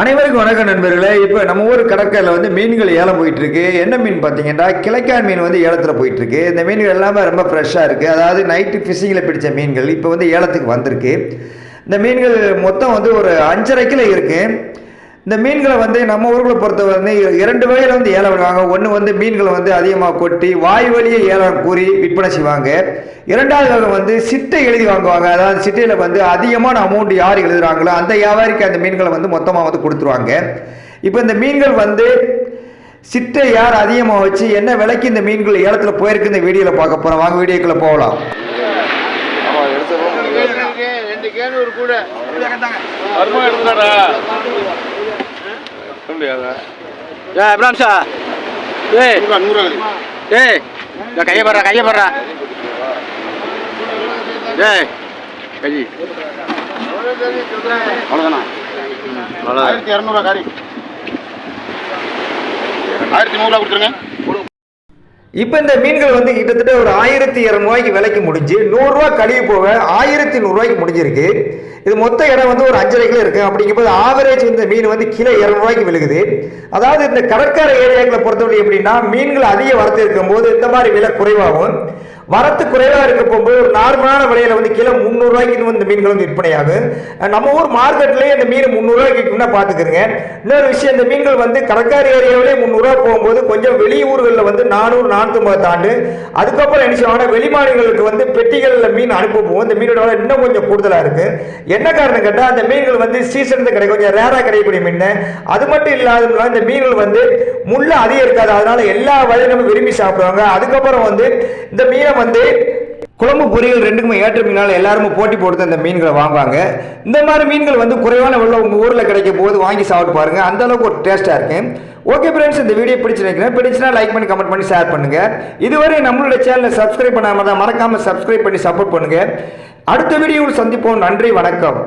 அனைவருக்கும் வணக்கம் நண்பர்களே. இப்போ நம்ம ஊர் கடற்கரையில் வந்து மீன்கள் ஏலம் போயிட்டுருக்கு. என்ன மீன் பார்த்தீங்கன்னா கிளைக்கான் மீன் வந்து ஏலத்தில் போயிட்டுருக்கு. இந்த மீன்கள் எல்லாமே ரொம்ப ஃப்ரெஷ்ஷாக இருக்குது அதாவது நைட்டு ஃபிஷிங்கில் பிடித்த மீன்கள் இப்போ வந்து ஏலத்துக்கு வந்திருக்கு. இந்த மீன்கள் மொத்தம் வந்து ஒரு அஞ்சரை கிலோ இருக்குது இந்த மீன்களை வந்து நம்ம ஊர்களை பொறுத்த வந்து இரண்டு வகையில் வந்து ஏலம் விடுவாங்க ஒன்று வந்து மீன்களை வந்து அதிகமாக கொட்டி வாய் வழியே ஏலம் கூறி விற்பனை செய்வாங்க. இரண்டாவது வகை வந்து சிட்டை எழுதி வாங்குவாங்க. அதாவது சிட்டையில் வந்து அதிகமான அமௌண்ட் யார் எழுதுறாங்களோ அந்த வியாபாரிக்கு அந்த மீன்களை வந்து மொத்தமாக வந்து கொடுத்துருவாங்க. இப்போ இந்த மீன்கள் வந்து சிட்டை யார் அதிகமாக வச்சு என்ன விலைக்கு இந்த மீன்கள் ஏலத்தில் போயிருக்கு இந்த வீடியோவில் பார்க்க போகிறோம் வாங்க வீடியோக்குள்ளே போகலாம். கூட. முடியாதா ஏ அப்ராம் சா ஏய் நூறு ஏய் இந்த கையை படுறா கையை படுறா. ஏய் கை அவ்வளோதானா ஆயிரத்தி இரநூறுவா காரி. ஆயிரத்தி நூறுரூவா கொடுத்துருங்க. இப்போ இந்த மீன்கள் வந்து கிட்டத்தட்ட ஒரு ஆயிரத்தி இரநூறுவாய்க்கு விலைக்கு முடிஞ்சு நூறுரூவா கழுவி போக ஆயிரத்தி நூறுரூவாய்க்கு முடிஞ்சிருக்கு. இது மொத்த இடம் வந்து ஒரு அஞ்சரை கிலோ இருக்குது அப்படிங்கும்போது ஆவரேஜ் இந்த மீன் வந்து கிலோ இரநூறுவாய்க்கு விழுகுது. அதாவது இந்த கடற்கரை ஏரியாக்களை பொறுத்தவரை எப்படின்னா மீன்கள் அதிக வரத்து இருக்கும்போது இந்த மாதிரி விலை குறைவாகும். வரத்து குறைவாக இருக்க போகும்போது ஒரு நார்மலான விலையில வந்து கிலோ முந்நூறுரூவாய்க்கு வந்து இந்த மீன்கள் வந்து விற்பனையாகும் நம்ம ஊர் மார்க்கெட்லேயே இந்த மீன் முந்நூறுரூவாய்க்கு விற்கும்னா பார்த்துக்கிறங்க. இன்னொரு விஷயம் இந்த மீன்கள் வந்து கடற்கரை ஏரியாவிலே முந்நூறுரூவா போகும்போது கொஞ்சம் வெளியூர்களில் வந்து நானூறு நானூற்றம்பது தாண்டு. அதுக்கப்புறம் என்ன செய்வாங்கன்னா வெளிமாநிலங்களுக்கு வந்து பெட்டிகளில் மீன் அனுப்ப இந்த மீனோட விலை இன்னும் கொஞ்சம் கூடுதலாக இருக்குது என்ன காரணம் கேட்டால் அந்த மீன்கள் வந்து சீசனில் கிடைக்கும். கொஞ்சம் ரேராக கிடைக்கக்கூடிய மீன். அது மட்டும் இல்லாத இந்த மீன்கள் வந்து முள்ள அதிகம் இருக்காது. அதனால எல்லா வயதிலும் விரும்பி சாப்பிடுவாங்க. அதுக்கப்புறம் வந்து இந்த மீனை வந்து குழம்பு பொரியல் ரெண்டுக்குமே ஏற்ற மீனால் எல்லாருமே போட்டி போட்டு அந்த மீன்களை வாங்குவாங்க. இந்த மாதிரி மீன்கள் வந்து குறைவான வெள்ளம் உங்கள் ஊரில் கிடைக்கும் போது வாங்கி சாப்பிட்டு பாருங்க. அந்த அளவுக்கு ஒரு டேஸ்ட்டாக இருக்கு. ஓகே ஃப்ரெண்ட்ஸ் இந்த வீடியோ பிடிச்சு நினைக்கிறேன். பிடிச்சுனா லைக் பண்ணி கமெண்ட் பண்ணி ஷேர் பண்ணுங்க. இதுவரை நம்மளுடைய சேனலை சப்ஸ்கிரைப் பண்ணாமல் தான் மறக்காமல் சப்ஸ்கிரைப் பண்ணி சப்போர்ட் பண்ணுங்க. அடுத்த வீடியோவில் சந்திப்போம். நன்றி வணக்கம்.